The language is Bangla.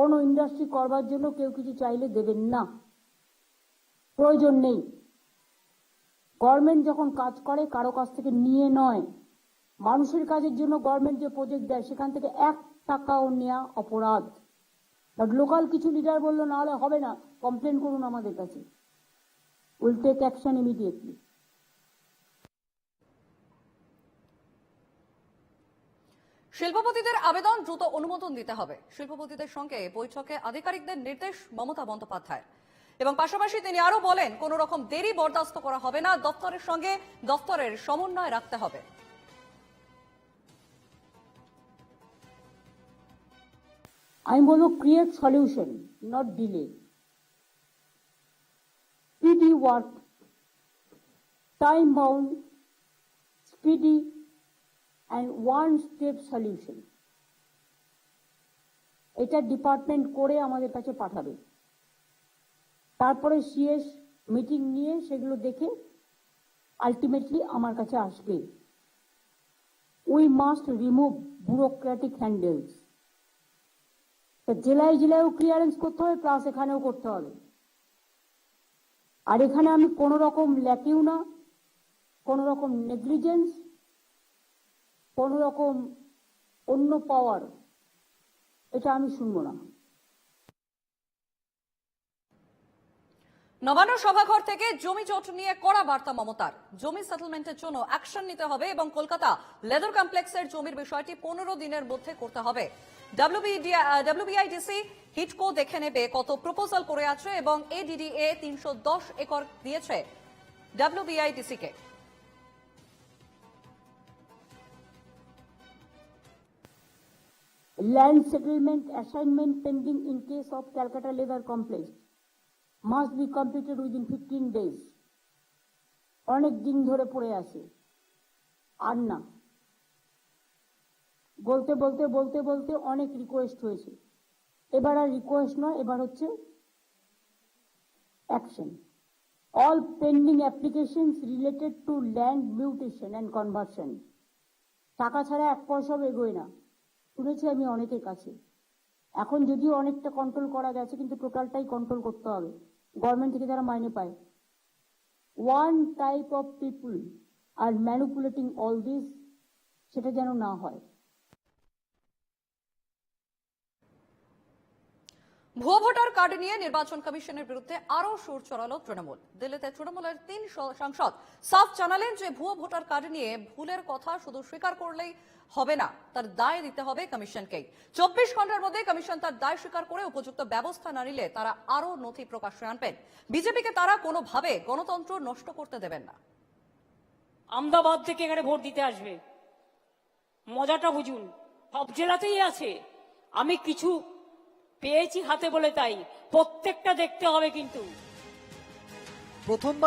কোনো ইন্ডাস্ট্রি করবার জন্য কেউ কিছু চাইলে দেবেন না। প্রয়োজন নেই। গভর্নমেন্ট যখন কাজ করে, কারও কাছ থেকে নিয়ে নয়। মানুষের কাজের জন্য গভর্নমেন্ট যে প্রজেক্ট দেয়, সেখান থেকে এক টাকাও নেওয়া অপরাধ। বাট লোকাল কিছু লিডার বলল, না হলে হবে না। কমপ্লেন করুন আমাদের কাছে। উইল টেক অ্যাকশন ইমিডিয়েটলি শিল্পপতিদের আবেদন দ্রুত অনুমোদন দিতে হবে। শিল্পপতিদের সঙ্গে বৈঠকে আধিকারিকদের নির্দেশ মমতা বন্দ্যোপাধ্যায় এবং পাশাপাশি তিনি আরও বলেন, কোন রকম দেরি বরদাস্ত করা হবে না দপ্তরের সঙ্গে দপ্তরের সমন্বয় রাখতে হবে। আমি বলব create solution not delay speedy work time bound speedy and one step solution এটা ডিপার্টমেন্ট করে আমাদের কাছে পাঠাবে। তারপরে সিএস মিটিং নিয়ে সেগুলো দেখে আলটিমেটলি আমার কাছে আসবে। We must remove bureaucratic handles জেলায় জেলায়ও ক্লিয়ারেন্স করতে হবে প্লাস এখানেও করতে হবে। আর এখানে আমি কোনো রকম ল্যাকিও না কোনো রকম নেগলিজেন্স কোনো রকম অন্য পাওয়ার এটা আমি শুনব না। নবান্ন সভাঘর থেকে জমি জট নিয়ে কড়া বার্তা মমতার। জমি সেটেলমেন্টের জন্য অ্যাকশন নিতে হবে এবং কলকাতা লেদার কমপ্লেক্সের জমির বিষয়টি পনেরো দিনের মধ্যে করতে হবে। ডব্লিউবিআইডিসি হিটকো দেখে নেবে কত প্রপোজাল করে আছে এবং এডিডিএ তিনশো দশ একর দিয়েছে ডব্লিউবিআইডিসি কে। Land settlement, assignment pending in case of Calcutta Leather Complex must be completed within 15 days. অনেক দিন ধরে পড়ে আছে। আর না। বলতে বলতে বলতে বলতে অনেক রিকোয়েস্ট হয়েছে। এবার আর রিকোয়েস্ট নয়, এবার হচ্ছে action all pending applications related to land mutation and conversion টাকা ছাড়া এক পয়সাও এগোয় না। শুনেছি আমি অনেকের কাছে। এখন যদিও অনেকটা কন্ট্রোল করা গেছে, কিন্তু টোটালটাই কন্ট্রোল করতে হবে। গভর্নমেন্ট থেকে যারা মাইনে পায়। One type of people are manipulating all this সেটা যেন না হয়। ভুয়ো ভোটার কার্ড নিয়ে নির্বাচন কমিশনের বিরুদ্ধে আরও সুর চড়ালো তৃণমূল। দিল্লিতে তৃণমূলের তিন সাংসদ সাফ জানালেন যে ভুয়ো ভোটার কার্ড নিয়ে ভুলের কথা শুধু স্বীকার করলেই হবে না, তার দায় দিতে হবে কমিশনকেই। চব্বিশ ঘণ্টার মধ্যে কমিশন তার দায় স্বীকার করে উপযুক্ত ব্যবস্থা না নিলে তারা আরও নথি প্রকাশ্যে আনবেন। বিজেপিকে তারা কোনোভাবে গণতন্ত্র নষ্ট করতে দেবেন না। আমদাবাদ থেকে এখানে ভোট দিতে আসবে। মজাটা বুঝুন, সব জেলাতেই আছে। আমি কিছু পেয়েছি হাতে বলে তাই। প্রত্যেকটা দেখতে হবে কিন্তু। প্রথমবার